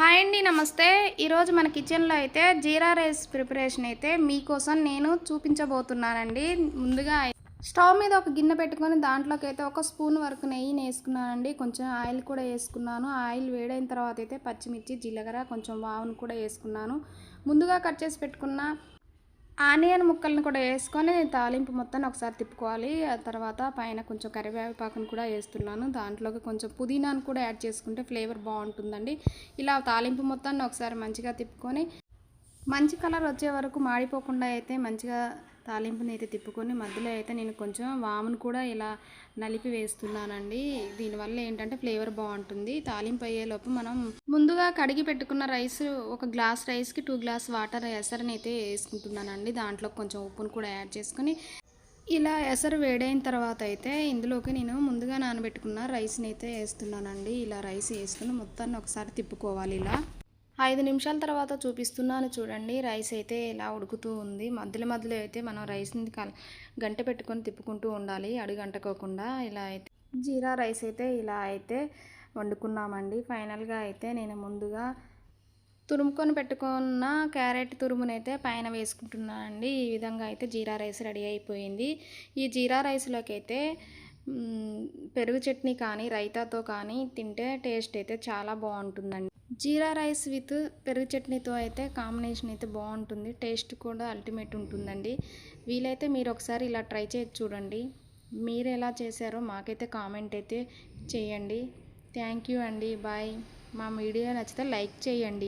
Hi అండి నమస్తే. ఈరోజు మన కిచెన్లో అయితే జీరా రైస్ ప్రిపరేషన్ అయితే మీకోసం నేను చూపించబోతున్నానండి. ముందుగా స్టవ్ మీద ఒక గిన్నె పెట్టుకొని దాంట్లోకి అయితే ఒక స్పూన్ వరకు నెయ్యిని వేసుకున్నానండి కొంచెం ఆయిల్ కూడా వేసుకున్నాను. ఆయిల్ వేడైన తర్వాత అయితే పచ్చిమిర్చి జీలకర్ర కొంచెం వామును కూడా వేసుకున్నాను. ముందుగా కట్ చేసి పెట్టుకున్న ఆనియన్ ముక్కలను కూడా వేసుకొని తాలింపు మొత్తాన్ని ఒకసారి తిప్పుకోవాలి. ఆ తర్వాత పైన కొంచెం కరివేపాకును కూడా వేస్తున్నాను. దాంట్లోకి కొంచెం పుదీనాను కూడా యాడ్ చేసుకుంటే ఫ్లేవర్ బాగుంటుందండి. ఇలా తాలింపు మొత్తాన్ని ఒకసారి మంచిగా తిప్పుకొని మంచి కలర్ వచ్చే వరకు మాడిపోకుండా అయితే మంచిగా తాలింపుని అయితే తిప్పుకొని మధ్యలో అయితే నేను కొంచెం వామును కూడా ఇలా నలిపి వేస్తున్నానండి. దీనివల్ల ఏంటంటే ఫ్లేవర్ బాగుంటుంది. తాలింపు అయ్యేలోపు మనం ముందుగా కడిగి పెట్టుకున్న రైస్ ఒక గ్లాస్ రైస్కి టూ గ్లాస్ వాటర్ ఎసరని అయితే వేసుకుంటున్నానండి. దాంట్లో కొంచెం ఉప్పును కూడా యాడ్ చేసుకొని ఇలా ఎసరు వేడైన తర్వాత అయితే ఇందులోకి నేను ముందుగా నానబెట్టుకున్న రైస్ని అయితే వేస్తున్నానండి. ఇలా రైస్ వేసుకుని మొత్తాన్ని ఒకసారి తిప్పుకోవాలి ఇలా. ఐదు నిమిషాల తర్వాత చూపిస్తున్నాను చూడండి. రైస్ అయితే ఇలా ఉడుకుతూ ఉంది. మధ్యలో మధ్యలో అయితే మనం రైస్ని కల గంట పెట్టుకొని తిప్పుకుంటూ ఉండాలి. అడుగు అంటుకోకుండా ఇలా అయితే జీరా రైస్ అయితే ఇలా అయితే వండుకున్నామండి. ఫైనల్గా అయితే నేను ముందుగా తురుముకొని పెట్టుకున్న క్యారెట్ తురుమునైతే పైన వేసుకుంటున్నానండి. ఈ విధంగా అయితే జీరా రైస్ రెడీ అయిపోయింది. ఈ జీరా రైస్లోకి అయితే పెరుగు చట్నీ కానీ రైతాతో కానీ తింటే టేస్ట్ అయితే చాలా బాగుంటుందండి. జీరా రైస్ విత్ పెరుగు చట్నీతో అయితే కాంబినేషన్ అయితే బాగుంటుంది. టేస్ట్ కూడా అల్టిమేట్ ఉంటుందండి. వీలైతే మీరు ఒకసారి ఇలా ట్రై చేసి చూడండి. మీరు ఎలా చేశారో మాకైతే కామెంట్ అయితే చేయండి. థ్యాంక్ యూ అండి. బాయ్. మా వీడియో నచ్చితే లైక్ చేయండి.